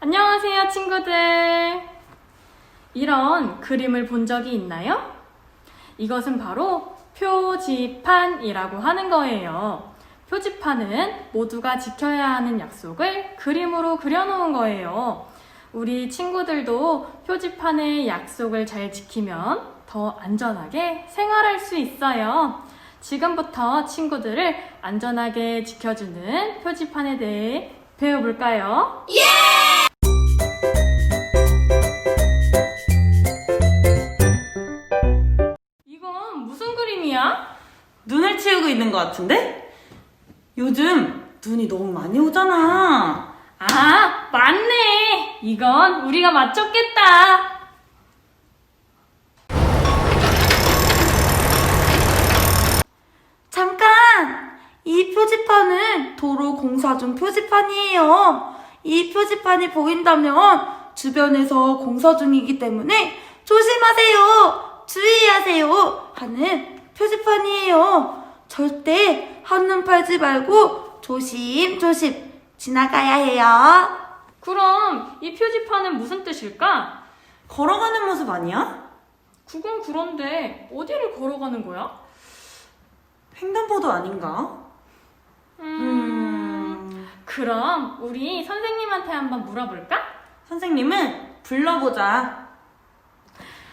안녕하세요, 친구들. 이런 그림을 본 적이 있나요? 이것은 바로 표지판이라고 하는 거예요. 표지판은 모두가 지켜야 하는 약속을 그림으로 그려놓은 거예요. 우리 친구들도 표지판의 약속을 잘 지키면 더 안전하게 생활할 수 있어요. 지금부터 친구들을 안전하게 지켜주는 표지판에 대해 배워볼까요? 이건 무슨 그림이야? 눈을 치우고 있는 것 같은데? 요즘 눈이 너무 많이 오잖아. 아, 맞네. 이건 우리가 맞췄겠다. 도로 공사 중 표지판이에요. 이 표지판이 보인다면 주변에서 공사 중이기 때문에 조심하세요! 주의하세요! 하는 표지판이에요. 절대 한눈 팔지 말고 조심조심 지나가야 해요. 그럼 이 표지판은 무슨 뜻일까? 걸어가는 모습 아니야? 그건 그런데 어디를 걸어가는 거야? 횡단보도 아닌가? 음, 음, 그럼 우리 선생님한테 한번 물어볼까? 선생님을 불러보자.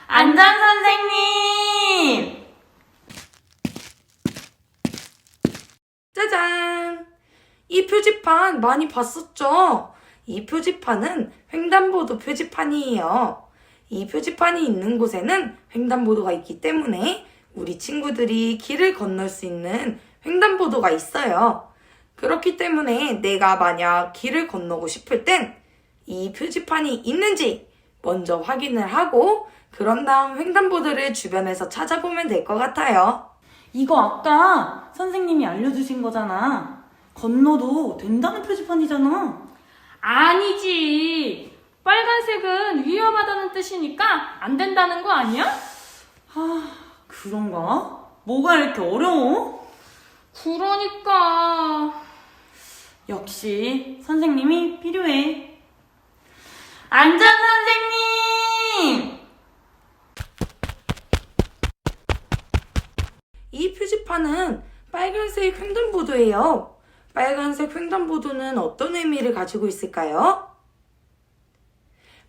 안전 선생님! 짜잔! 이 표지판 많이 봤었죠? 이 표지판은 횡단보도 표지판이에요. 이 표지판이 있는 곳에는 횡단보도가 있기 때문에 우리 친구들이 길을 건널 수 있는 횡단보도가 있어요. 그렇기 때문에 내가 만약 길을 건너고 싶을 땐 이 표지판이 있는지 먼저 확인을 하고 그런 다음 횡단보도를 주변에서 찾아보면 될 것 같아요. 이거 아까 선생님이 알려주신 거잖아. 건너도 된다는 표지판이잖아. 아니지. 빨간색은 위험하다는 뜻이니까 안 된다는 거 아니야? 아, 그런가? 뭐가 이렇게 어려워? 그러니까. 역시 선생님이 필요해. 안전 선생님! 이 표지판은 빨간색 횡단보도예요. 빨간색 횡단보도는 어떤 의미를 가지고 있을까요?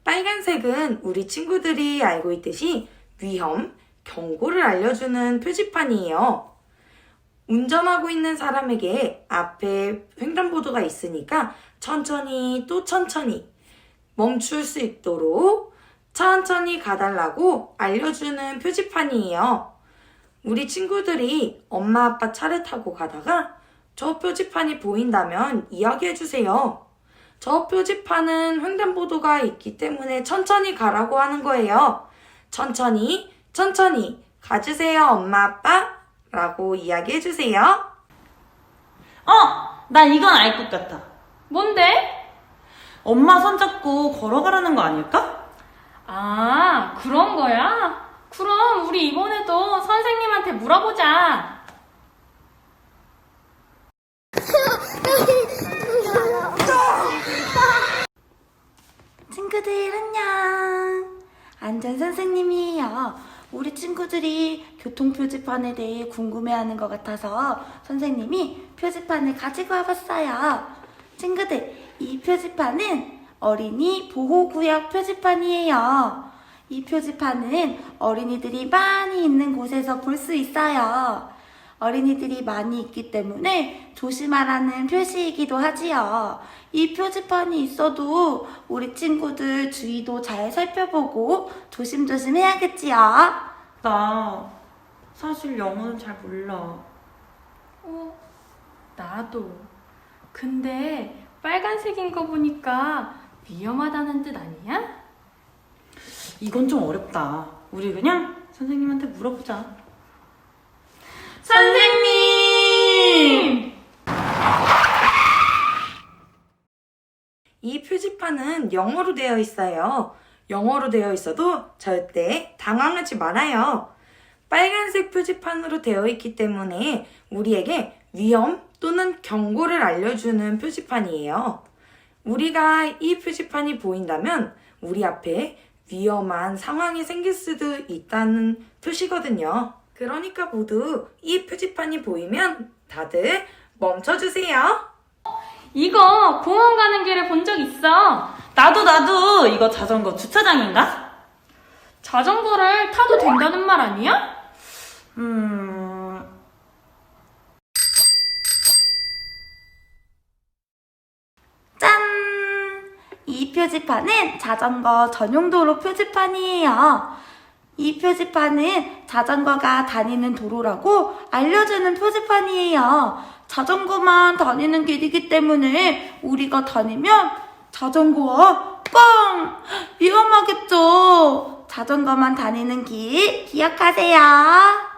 빨간색은 우리 친구들이 알고 있듯이 위험, 경고를 알려주는 표지판이에요. 운전하고 있는 사람에게 앞에 횡단보도가 있으니까 천천히 또 천천히 멈출 수 있도록 천천히 가달라고 알려주는 표지판이에요. 우리 친구들이 엄마 아빠 차를 타고 가다가 저 표지판이 보인다면 이야기해 주세요. 저 표지판은 횡단보도가 있기 때문에 천천히 가라고 하는 거예요. 천천히, 천천히 가주세요, 엄마 아빠. 라고 이야기해 주세요. 어! 나 이건 알 것 같아. 뭔데? 엄마 손잡고 걸어가라는 거 아닐까? 아, 그런 거야? 그럼 우리 이번에도 선생님한테 물어보자. 친구들 안녕. 안전 선생님이에요. 우리 친구들이 교통 표지판에 대해 궁금해하는 것 같아서 선생님이 표지판을 가지고 와봤어요. 친구들, 이 표지판은 어린이 보호구역 표지판이에요. 이 표지판은 어린이들이 많이 있는 곳에서 볼 수 있어요. 어린이들이 많이 있기 때문에 조심하라는 표시이기도 하지요. 이 표지판이 있어도 우리 친구들 주의도 잘 살펴보고 조심조심 해야겠지요. 나 사실 영어는 잘 몰라. 어, 나도. 근데 빨간색인 거 보니까 위험하다는 뜻 아니야? 이건 좀 어렵다. 우리 그냥 선생님한테 물어보자. 선생님! 이 표지판은 영어로 되어 있어요. 영어로 되어 있어도 절대 당황하지 말아요. 빨간색 표지판으로 되어 있기 때문에 우리에게 위험 또는 경고를 알려주는 표지판이에요. 우리가 이 표지판이 보인다면 우리 앞에 위험한 상황이 생길 수도 있다는 표시거든요. 그러니까 모두 이 표지판이 보이면 다들 멈춰주세요. 이거 공원 가는 길에 본 적 있어. 나도 나도 이거 자전거 주차장인가? 자전거를 타도 된다는 말 아니야? 음. 짠! 이 표지판은 자전거 전용 도로 표지판이에요. 이 표지판은 자전거가 다니는 도로라고 알려주는 표지판이에요. 자전거만 다니는 길이기 때문에 우리가 다니면 자전거와 뻥! 위험하겠죠? 자전거만 다니는 길 기억하세요.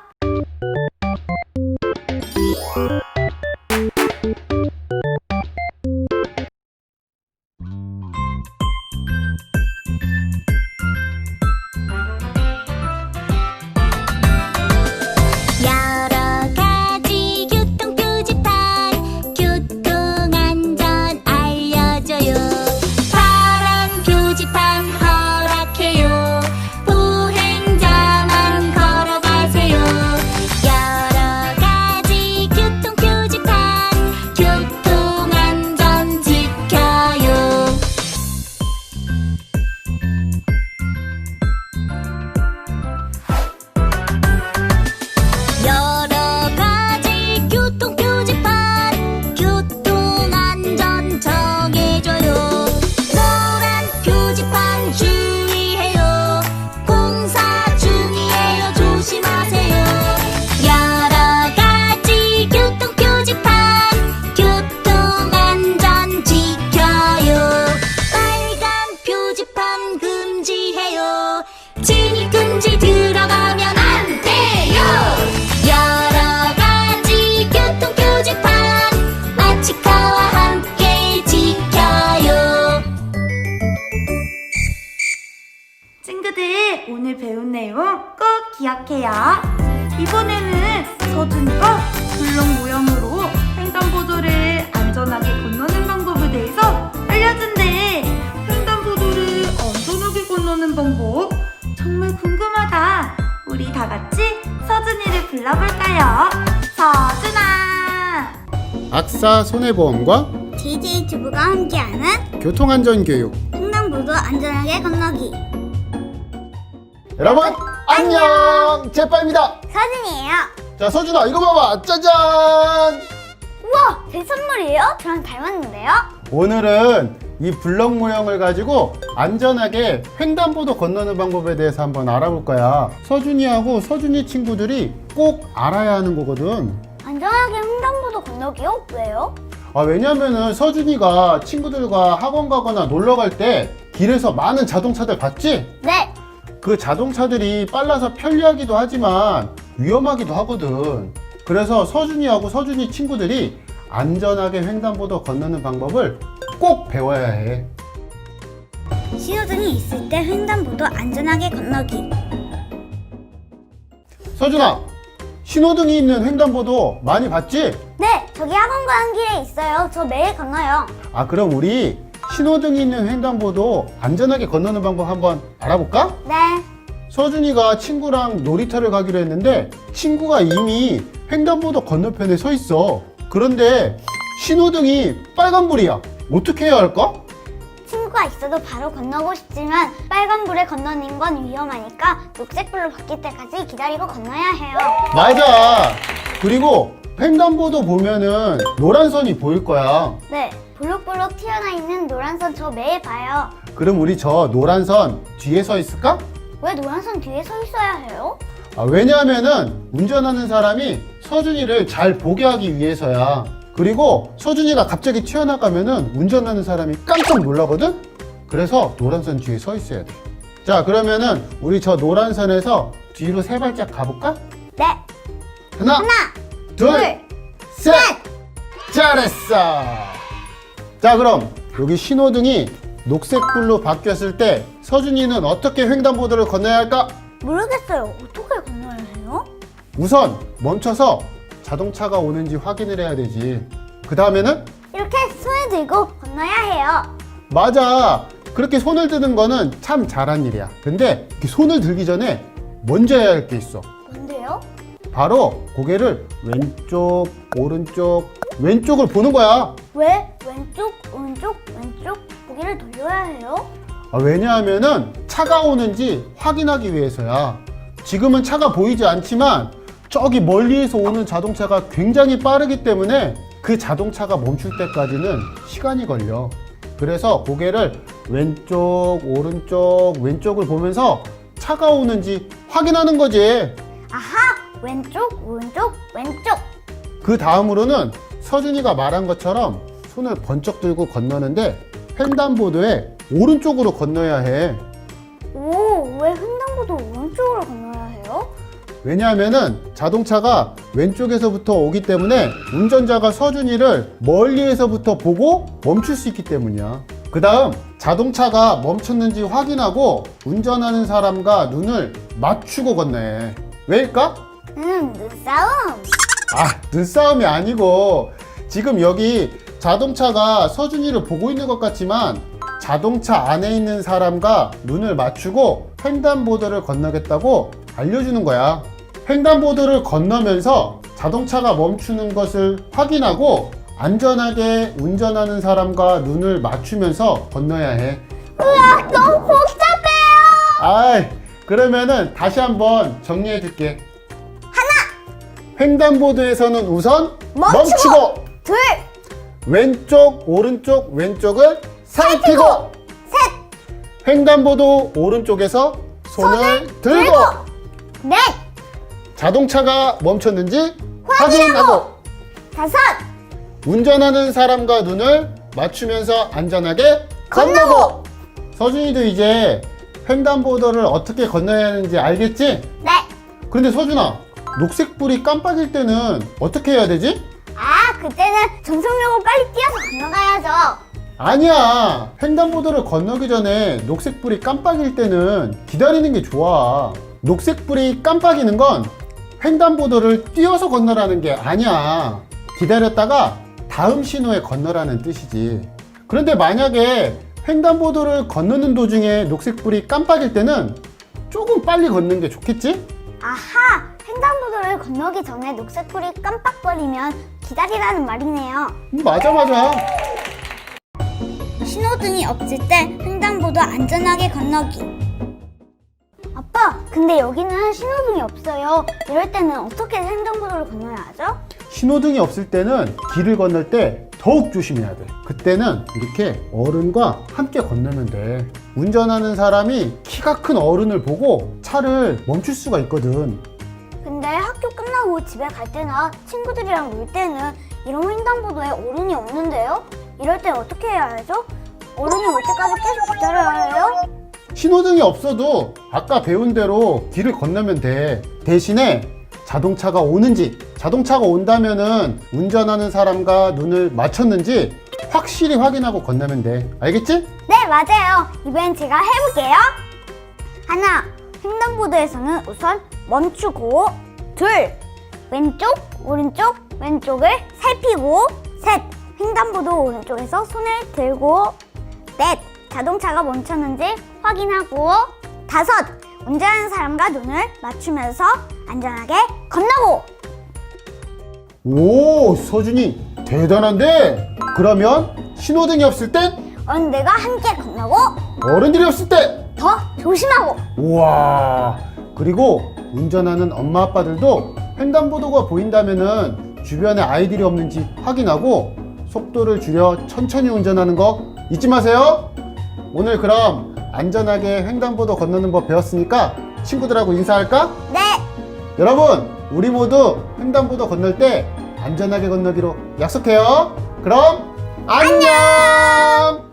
내용 꼭 기억해요. 이번에는 서준이가 블록 모형으로 횡단보도를 안전하게 건너는 방법에 대해서 알려준대. 횡단보도를 안전하게 건너는 방법 정말 궁금하다. 우리 다 같이 서준이를 불러볼까요? 서준아. 악사 손해보험과 DJ 주부가 함께하는 교통안전교육 횡단보도 안전하게 건너기 여러분 안녕 제빠입니다 사진이에요 자 서준아 이거 봐봐 짜잔 우와 제 선물이에요? 저랑 닮았는데요? 오늘은 이 블럭 모형을 가지고 안전하게 횡단보도 건너는 방법에 대해서 한번 알아볼 거야 서준이하고 서준이 친구들이 꼭 알아야 하는 거거든 안전하게 횡단보도 건너기요? 왜요? 아 왜냐면은 서준이가 친구들과 학원 가거나 놀러 갈 때 길에서 많은 자동차들 봤지? 네그 자동차들이 빨라서 편리하기도 하지만 위험하기도 하거든. 그래서 서준이하고 서준이 친구들이 안전하게 횡단보도 건너는 방법을 꼭 배워야 해. 신호등이 있을 때 횡단보도 안전하게 건너기 서준아, 신호등이 있는 횡단보도 많이 봤지? 네 저기 학원 가는 길에 있어요 저 매일 건너요 아, 그럼 우리 신호등이 있는 횡단보도 안전하게 건너는 방법 한번 알아볼까? 네 서준이가 친구랑 놀이터를 가기로 했는데 친구가 이미 횡단보도 건너편에 서 있어. 그런데 신호등이 빨간불이야. 어떻게 해야 할까? 친구가 있어도 바로 건너고 싶지만 빨간불에 건너는 건 위험하니까 녹색불로 바뀔 때까지 기다리고 건너야 해요 맞아. 그리고 횡단보도 보면은 노란 선이 보일 거야. 네 볼록볼록 튀어나 있는 노란 선 저 매일 봐요 그럼 우리 저 노란 선 뒤에 서 있을까? 왜 노란 선 뒤에 서 있어야 해요? 아, 왜냐하면은 운전하는 사람이 서준이를 잘 보게 하기 위해서야. 그리고 서준이가 갑자기 튀어나가면은 운전하는 사람이 깜짝 놀라거든? 그래서 노란 선 뒤에 서 있어야 돼. 자, 그러면은 우리 저 노란 선에서 뒤로 세 발짝 가볼까? 네 하나, 하나 둘, 둘, 셋! 잘했어! 자, 그럼 여기 신호등이 녹색불로 바뀌었을 때 서준이는 어떻게 횡단보도를 건너야 할까? 모르겠어요. 어떻게 건너야 해요? 우선 멈춰서 자동차가 오는지 확인을 해야 되지. 그 다음에는 이렇게 손을 들고 건너야 해요. 맞아. 그렇게 손을 드는 거는 참 잘한 일이야. 근데 이렇게 손을 들기 전에 먼저 해야 할 게 있어. 뭔데요? 바로 고개를 왼쪽, 오른쪽, 왼쪽을 보는 거야. 왜 왼쪽, 오른쪽, 왼쪽 고개를 돌려야 해요? 아, 왜냐하면은 차가 오는지 확인하기 위해서야. 지금은 차가 보이지 않지만 저기 멀리에서 오는 자동차가 굉장히 빠르기 때문에 그 자동차가 멈출 때까지는 시간이 걸려. 그래서 고개를 왼쪽, 오른쪽, 왼쪽을 보면서 차가 오는지 확인하는 거지. 아하! 왼쪽, 오른쪽, 왼쪽. 그 다음으로는 서준이가 말한 것처럼 손을 번쩍 들고 건너는데 횡단보도에 오른쪽으로 건너야 해. 오, 왜 횡단보도 오른쪽으로 건너야 해요? 왜냐하면은 자동차가 왼쪽에서부터 오기 때문에 운전자가 서준이를 멀리에서부터 보고 멈출 수 있기 때문이야. 그 다음 자동차가 멈췄는지 확인하고 운전하는 사람과 눈을 맞추고 건너야 해. 왜일까? 음, 눈싸움. 아, 눈싸움이 아니고 지금 여기 자동차가 서준이를 보고 있는 것 같지만 자동차 안에 있는 사람과 눈을 맞추고 횡단보도를 건너겠다고 알려주는 거야. 횡단보도를 건너면서 자동차가 멈추는 것을 확인하고 안전하게 운전하는 사람과 눈을 맞추면서 건너야 해. 으악, 너무 복잡해요. 아이, 그러면은 다시 한번 정리해 줄게. 하나! 횡단보도에서는 우선 멈추고! 멈추고 둘, 왼쪽, 오른쪽, 왼쪽을 살피고. 셋, 횡단보도 오른쪽에서 손을 들고. 넷, 자동차가 멈췄는지 확인하고. 다섯, 운전하는 사람과 눈을 맞추면서 안전하게 건너고. 서준이도 이제 횡단보도를 어떻게 건너야 하는지 알겠지? 네. 그런데 서준아 녹색불이 깜빡일 때는 어떻게 해야 되지? 아, 그때는 전속력으로 빨리 뛰어서 건너가야죠. 아니야. 횡단보도를 건너기 전에 녹색불이 깜빡일 때는 기다리는 게 좋아. 녹색불이 깜빡이는 건 횡단보도를 뛰어서 건너라는 게 아니야. 기다렸다가 다음 신호에 건너라는 뜻이지. 그런데 만약에 횡단보도를 건너는 도중에 녹색불이 깜빡일 때는 조금 빨리 걷는 게 좋겠지? 아하, 횡단보도를 건너기 전에 녹색불이 깜빡거리면 기다리라는 말이네요. 음, 맞아, 맞아. 신호등이 없을 때 횡단보도 안전하게 건너기. 아빠, 근데 여기는 신호등이 없어요. 이럴 때는 어떻게 횡단보도를 건너야 하죠? 신호등이 없을 때는 길을 건널 때 더욱 조심해야 돼. 그때는 이렇게 어른과 함께 건너면 돼. 운전하는 사람이 키가 큰 어른을 보고 차를 멈출 수가 있거든. 근데 학교 끝나고 집에 갈 때나 친구들이랑 놀 때는 이런 횡단보도에 어른이 없는데요? 이럴 땐 어떻게 해야 하죠? 어른이 올 때까지 계속 기다려야 해요? 신호등이 없어도 아까 배운 대로 길을 건너면 돼. 대신에 자동차가 오는지, 자동차가 온다면은 운전하는 사람과 눈을 맞췄는지 확실히 확인하고 건너면 돼. 알겠지? 네, 맞아요. 이번엔 제가 해볼게요. 하나, 횡단보도에서는 우선 멈추고, 둘, 왼쪽, 오른쪽, 왼쪽을 살피고, 셋, 횡단보도 오른쪽에서 손을 들고, 넷, 자동차가 멈췄는지 확인하고, 다섯, 운전하는 사람과 눈을 맞추면서 안전하게 건너고, 오, 서준이 대단한데? 그러면 신호등이 없을 땐? 어른들과 함께 건너고, 어른들이 없을 때? 더 조심하고, 우와 그리고 운전하는 엄마 아빠들도 횡단보도가 보인다면은 주변에 아이들이 없는지 확인하고 속도를 줄여 천천히 운전하는 거 잊지 마세요. 오늘 그럼 안전하게 횡단보도 건너는 법 배웠으니까 친구들하고 인사할까? 네, 여러분 우리 모두 횡단보도 건널 때 안전하게 건너기로 약속해요. 그럼 안녕